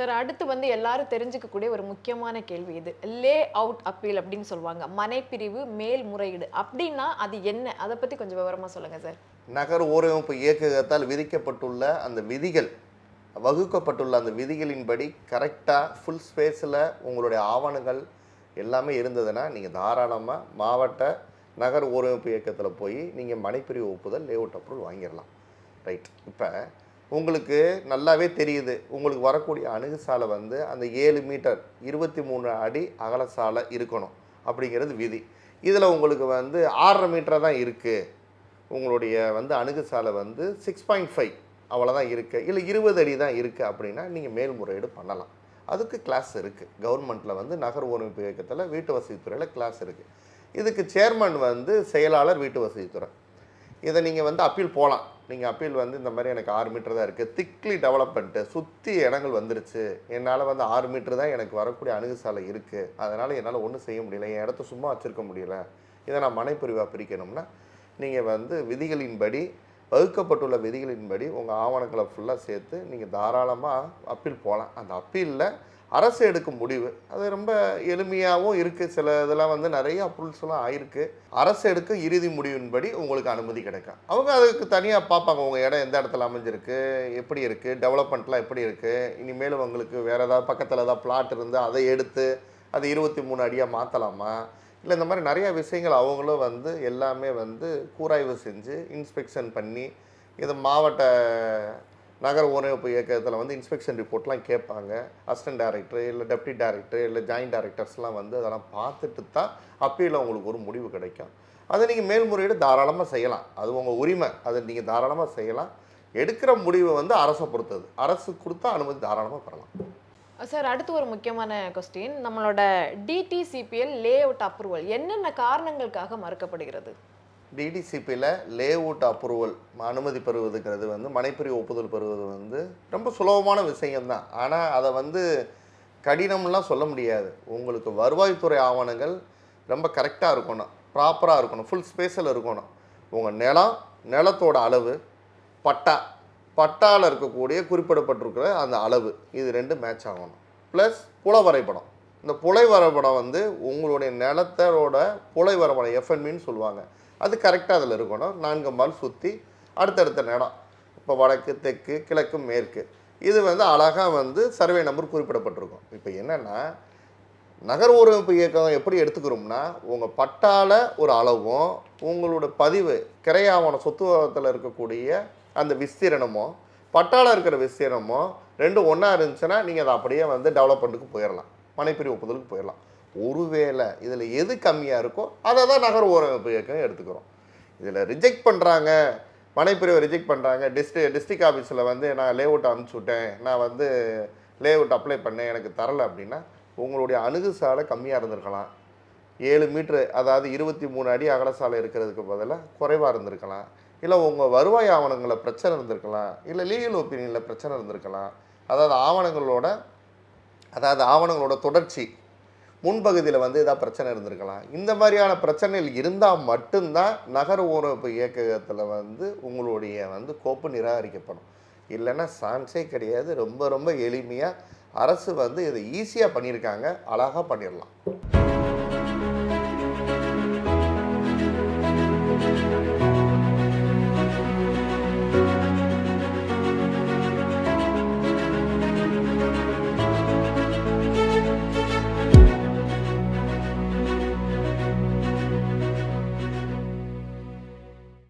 Sir அடுத்து வந்து எல்லாரும் தெரிஞ்சுக்கக்கூடிய ஒரு முக்கியமான கேள்வி இது. லே அவுட் அப்பீல் அப்படின்னு சொல்லுவாங்க. மனைப்பிரிவு மேல்முறையீடு அப்படின்னா அது என்ன? அதை பற்றி கொஞ்சம் விவரமாக சொல்லுங்கள் சார். நகர் ஓரமைப்பு இயக்ககத்தால் விதிக்கப்பட்டுள்ள அந்த விதிகள் வகுக்கப்பட்டுள்ள அந்த விதிகளின்படி கரெக்டாக ஃபுல் ஸ்பேஸில் உங்களுடைய ஆவணங்கள் எல்லாமே இருந்ததுன்னா நீங்கள் தாராளமாக மாவட்ட நகர் ஓரமைப்பு இயக்கத்தில் போய் நீங்கள் மனைப்பிரிவு ஒப்புதல் லே அவுட் அப்ரூவல் வாங்கிடலாம் ரைட் இப்போ உங்களுக்கு நல்லாவே தெரியுது. உங்களுக்கு வரக்கூடிய அணுகுசாலை வந்து அந்த ஏழு மீட்டர் இருபத்தி மூணு அடி அகலசாலை இருக்கணும் அப்படிங்கிறது விதி. இதில் உங்களுக்கு வந்து ஆறரை மீட்டராக தான் இருக்குது உங்களுடைய வந்து அணுகுசாலை வந்து சிக்ஸ் பாயிண்ட் ஃபைவ் அவ்வளோதான் இருக்குது இல்லை இருபது அடி தான் இருக்குது அப்படின்னா நீங்கள் மேல்முறையீடு பண்ணலாம். அதுக்கு கிளாஸ் இருக்குது கவர்மெண்ட்டில் வந்து நகர் ஒருங்கிணைப்பு இயக்கத்தில் வீட்டு வசதித்துறையில் கிளாஸ் இருக்குது இதுக்கு சேர்மன் வந்து செயலாளர் வீட்டு வசதித்துறை இதை நீங்கள் வந்து அப்பீல் போகலாம் நீங்கள் அப்பீல் வந்து இந்த மாதிரி எனக்கு ஆறு மீட்டர் தான் இருக்குது திக்லி டெவலப்மெண்ட்டு சுற்றி இடங்கள் வந்துருச்சு. என்னால் வந்து ஆறு மீட்டர் தான் எனக்கு வரக்கூடிய அணுகுசாலை இருக்குது அதனால் என்னால் ஒன்றும் செய்ய முடியல. என் இடத்த சும்மா வச்சுருக்க முடியல. இதை நான் மனைப்பிரிவாக பிரிக்கணும்னா நீங்கள் வந்து விதிகளின்படி வகுக்கப்பட்டுள்ள விதிகளின்படி உங்கள் ஆவணங்களை ஃபுல்லாக சேர்த்து நீங்கள் தாராளமாக அப்பீல் போகலாம் அந்த அப்பீலில் அரசு எடுக்கும் முடிவு. அது ரொம்ப எளிமையாகவும் இருக்குது சில இதெல்லாம் வந்து நிறைய அப்ரூவல்ஸ்லாம் ஆயிருக்கு. அரசு எடுக்க இறுதி முடிவின்படி உங்களுக்கு அனுமதி கிடைக்கும். அவங்க அதுக்கு தனியாக பார்ப்பாங்க. உங்கள் இடம் எந்த இடத்துல அமைஞ்சிருக்கு? எப்படி இருக்குது டெவலப்மெண்ட்லாம் எப்படி இருக்குது இனிமேல் உங்களுக்கு வேறு ஏதாவது பக்கத்தில் ஏதாவது பிளாட் இருந்து அதை எடுத்து அது இருபத்தி மூணு அடியாக மாற்றலாமா இல்லை இந்த மாதிரி நிறைய விஷயங்கள் அவங்களும் வந்து எல்லாமே வந்து கூராய்வு செஞ்சு இன்ஸ்பெக்ஷன் பண்ணி இது மாவட்ட நகர உணவு இயக்கத்தில் வந்து இன்ஸ்பெக்ஷன் ரிப்போர்ட்லாம் கேட்பாங்க அசிஸ்டன்ட் டேரக்டர் இல்லை டெப்டி டேரக்டர் இல்லை ஜாயின்ட் டேரக்டர்ஸ்லாம் வந்து அதெல்லாம் பார்த்துட்டு தான் அப்பீல் உங்களுக்கு ஒரு முடிவு கிடைக்கும். அதை நீங்கள் மேல்முறையீடு தாராளமாக செய்யலாம். அது உங்கள் உரிமை. அதை நீங்கள் தாராளமாக செய்யலாம். எடுக்கிற முடிவு வந்து அரசை பொறுத்தது. அரசு கொடுத்தா அனுமதி தாராளமாக பெறலாம். சார் அடுத்து ஒரு முக்கியமான கொஸ்டின் நம்மளோட டிடிசிபிஎல் லே அவுட் அப்ரூவல் என்னென்ன காரணங்களுக்காக மறுக்கப்படுகிறது? டிடிசிபியில் லேஅவுட் அப்ரூவல் அனுமதி பெறுவதுங்கிறது வந்து மனைப்பிரிவு ஒப்புதல் பெறுவது வந்து ரொம்ப சுலபமான விஷயம்தான். ஆனால் அதை வந்து கடினம்லாம் சொல்ல முடியாது. உங்களுக்கு வருவாய்த்துறை ஆவணங்கள் ரொம்ப கரெக்டாக இருக்கணும் ப்ராப்பராக இருக்கணும் ஃபுல் ஸ்பேஸில் இருக்கணும். உங்கள் நிலம் நிலத்தோட அளவு பட்டா பட்டாவில் இருக்கக்கூடிய குறிப்பிடப்பட்டிருக்கிற அந்த அளவு இது ரெண்டு மேட்ச் ஆகணும். ப்ளஸ் புல வரைபடம் இந்த புலை வரைபடம் வந்து உங்களுடைய நிலத்தோட புலை வரைபடம் எஃப்என்மின்னு சொல்லுவாங்க. அது கரெக்டாக அதில் இருக்கணும். நான்கு மால் சுற்றி அடுத்தடுத்த நிலம் இப்போ வடக்கு தெற்கு கிழக்கு மேற்கு. இது வந்து அழகாக வந்து சர்வே நம்பர் குறிப்பிடப்பட்டிருக்கும். இப்போ என்னென்னா நகர் ஊரமைப்பு இயக்கம் எப்படி எடுத்துக்கிறோம்னா உங்கள் பட்டால ஒரு அளவும் உங்களோட பதிவு கிரையாவண சொத்துவத்தில் இருக்கக்கூடிய அந்த விஸ்தீரணமோ பட்டால இருக்கிற விஸ்தீரணமோ ரெண்டும் ஒன்றா இருந்துச்சுன்னா நீங்கள் அதை அப்படியே வந்து டெவலப்மெண்ட்டுக்கு போயிடலாம் மனைப்பிரிவு ஒப்புதலுக்கு போயிடலாம். ஒருவேளை இதில் எது கம்மியாக இருக்கோ அதை தான் நகர் ஓரமைப்பு இயக்கம் எடுத்துக்கிறோம். இதில் ரிஜெக்ட் பண்ணுறாங்க மனைப்பிரிவை ரிஜெக்ட் பண்ணுறாங்க டிஸ்ட்ரி டிஸ்ட்ரிக்ட் ஆஃபீஸில் வந்து நான் லேஅவுட் அனுப்பிச்சி விட்டேன். நான் வந்து லே அவுட் அப்ளை பண்ணேன் எனக்கு தரலை அப்படின்னா உங்களுடைய அணுகுசாலை கம்மியாக இருந்திருக்கலாம். ஏழு மீட்ரு அதாவது இருபத்தி மூணு அடி அகலசாலை இருக்கிறதுக்கு பதிலாக குறைவாக இருந்திருக்கலாம். இல்லை உங்கள் வருவாய் ஆவணங்களில் பிரச்சனை இருந்திருக்கலாம். இல்லை லீகல் ஒப்பீனியனில் பிரச்சனை இருந்திருக்கலாம். அதாவது ஆவணங்களோட அதாவது ஆவணங்களோட தொடர்ச்சி முன்பகுதியில் வந்து ஏதாவது பிரச்சனை இருந்திருக்கலாம். இந்த மாதிரியான பிரச்சனைகள் இருந்தால் மட்டும்தான் நகர ஊரமைப்பு இயக்ககத்தில் வந்து உங்களுடைய வந்து கோப்பு நிராகரிக்கப்படும். இல்லைன்னா சான்ஸே கிடையாது. ரொம்ப ரொம்ப எளிமையாக அரசு வந்து இதை ஈஸியாக பண்ணியிருக்காங்க. அழகாக பண்ணிடலாம்.